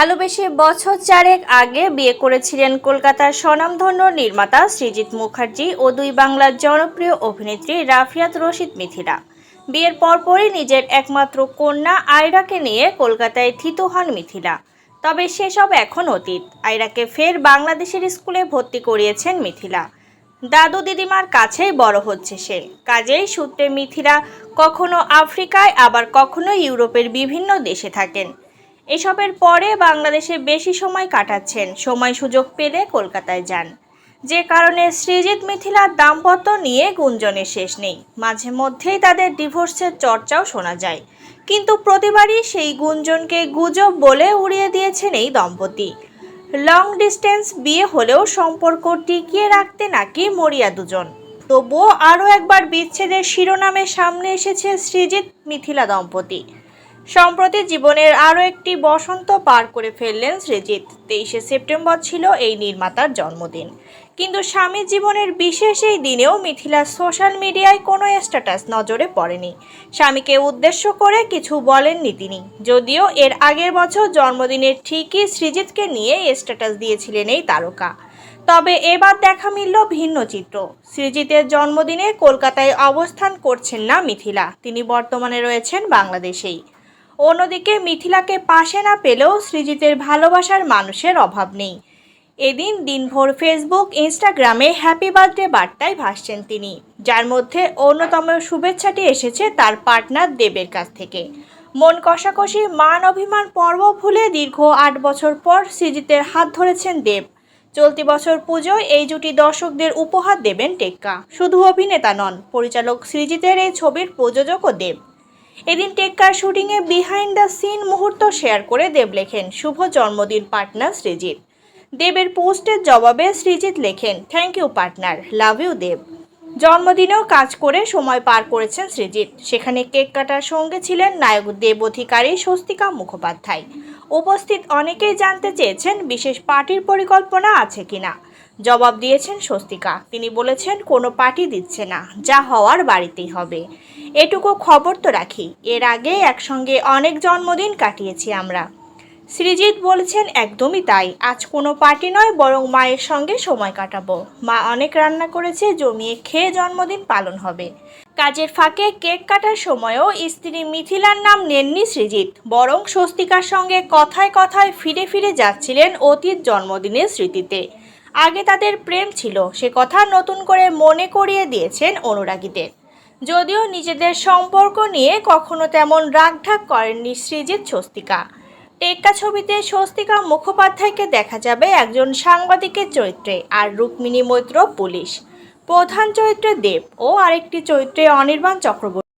ভালোবেসে বছর চারেক আগে বিয়ে করেছিলেন কলকাতার স্বনামধন্য নির্মাতা সৃজিত মুখার্জি ও দুই বাংলার জনপ্রিয় অভিনেত্রী রাফিয়াত রশিদ মিথিলা। বিয়ের পরপরই নিজের একমাত্র কন্যা আয়রাকে নিয়ে কলকাতায় থিত হন মিথিলা। তবে সেসব এখন অতীত। আয়রাকে ফের বাংলাদেশের স্কুলে ভর্তি করিয়েছেন মিথিলা। দাদু দিদিমার কাছেই বড় হচ্ছে সে। কাজেই সূত্রে মিথিলা কখনো আফ্রিকায়, আবার কখনো ইউরোপের বিভিন্ন দেশে থাকেন। এসবের পরে বাংলাদেশে বেশি সময় কাটাচ্ছেন। সময় সুযোগ পেলে কলকাতায় যান। যে কারণে সৃজিত মিথিলার দাম্পত্য নিয়ে গুঞ্জনের শেষ নেই। মাঝে মধ্যেই তাদের ডিভোর্সের চর্চাও শোনা যায়। কিন্তু প্রতিবারই সেই গুঞ্জনকে গুজব বলে উড়িয়ে দিয়েছেন এই দম্পতি। লং ডিস্টেন্স বিয়ে হলেও সম্পর্ক টিকিয়ে রাখতে নাকি মরিয়া দুজন। তবুও আরও একবার বিচ্ছেদের শিরোনামে সামনে এসেছে সৃজিত মিথিলা দম্পতি। সম্প্রতি জীবনের আরও একটি বসন্ত পার করে ফেললেন সৃজিত তেইশে সেপ্টেম্বর ছিল এই নির্মাতার জন্মদিন। কিন্তু স্বামী জীবনের বিশেষ এই দিনেও মিথিলার সোশ্যাল মিডিয়ায় কোনো স্ট্যাটাস নজরে পড়েনি। স্বামীকে উদ্দেশ্য করে কিছু বলেননি তিনি। যদিও এর আগের বছর জন্মদিনের ঠিকই সৃজিতকে নিয়ে স্ট্যাটাস দিয়েছিলেন এই তারকা। তবে এবার দেখা মিলল ভিন্ন চিত্র। সৃজিতের জন্মদিনে কলকাতায় অবস্থান করছেন না মিথিলা। তিনি বর্তমানে রয়েছেন বাংলাদেশেই। অন্যদিকে মিথিলাকে পাশে না পেলেও সৃজিতের ভালোবাসার মানুষের অভাব নেই। এদিন দিনভর ফেসবুক ইনস্টাগ্রামে হ্যাপি বার্থডে বার্তায় ভাসছেন তিনি। যার মধ্যে অন্যতম শুভেচ্ছাটি এসেছে তার পার্টনার দেবের কাছ থেকে। মন কষাকষি, মান অভিমান পর্ব ভুলে দীর্ঘ আট বছর পর সৃজিতের হাত ধরেছেন দেব। চলতি বছর পুজোয় এই জুটি দর্শকদের উপহার দেবেন টেক্কা। শুধু অভিনেতা নন, পরিচালক সৃজিতের এই ছবির প্রযোজকও দেব। এদিন টেক্কার শুটিংয়ে বিহাইন্ড দ্য সিন মুহূর্ত শেয়ার করে দেব লেখেন, শুভ জন্মদিন পার্টনার সৃজিত। দেবের পোস্টের জবাবে সৃজিত লেখেন thank you partner love you Dev. জন্মদিনেও কাজ করে সময় পার করেছেন সৃজিত। সেখানে কেক কাটার সঙ্গে ছিলেন নায়ক দেব অধিকারী স্বস্তিকা মুখোপাধ্যায়। উপস্থিত অনেকেই জানতে চেয়েছেন বিশেষ পার্টির পরিকল্পনা আছে কিনা। জবাব দিয়েছেন স্বস্তিকা। তিনি বলেছেন, কোনো পার্টি দিচ্ছে না, যা হওয়ার বাড়িতেই হবে। এটুকু খবর তো রাখি। এর আগে একসঙ্গে অনেক জন্মদিন কাটিয়েছি আমরা। সৃজিত বলেছেন, একদমই তাই। আজ কোনো পার্টি নয়, বরং মায়ের সঙ্গে সময় কাটাবো। মা অনেক রান্না করেছে, জমিয়ে খেয়ে জন্মদিন পালন হবে। কাজের ফাঁকে কেক কাটার সময়ও স্ত্রী মিথিলার নাম নেননি সৃজিত বরং স্বস্তিকার সঙ্গে কথায় কথায় ফিরে ফিরে যাচ্ছিলেন অতীত জন্মদিনের স্মৃতিতে। আগে তাদের প্রেম ছিল, সে কথা নতুন করে মনে করিয়ে দিয়েছেন অনুরাগীদের। যদিও নিজেদের সম্পর্ক নিয়ে কখনো তেমন রাগঢাক করেননি সৃজিত স্বস্তিকা। টেক্কা ছবিতে স্বস্তিকা মুখোপাধ্যায়কে দেখা যাবে একজন সাংবাদিকের চরিত্রে আর রুক্মিণী মৈত্র পুলিশ। প্রধান চরিত্রে দেব ও আরেকটি চরিত্রে অনির্বাণ চক্রবর্তী।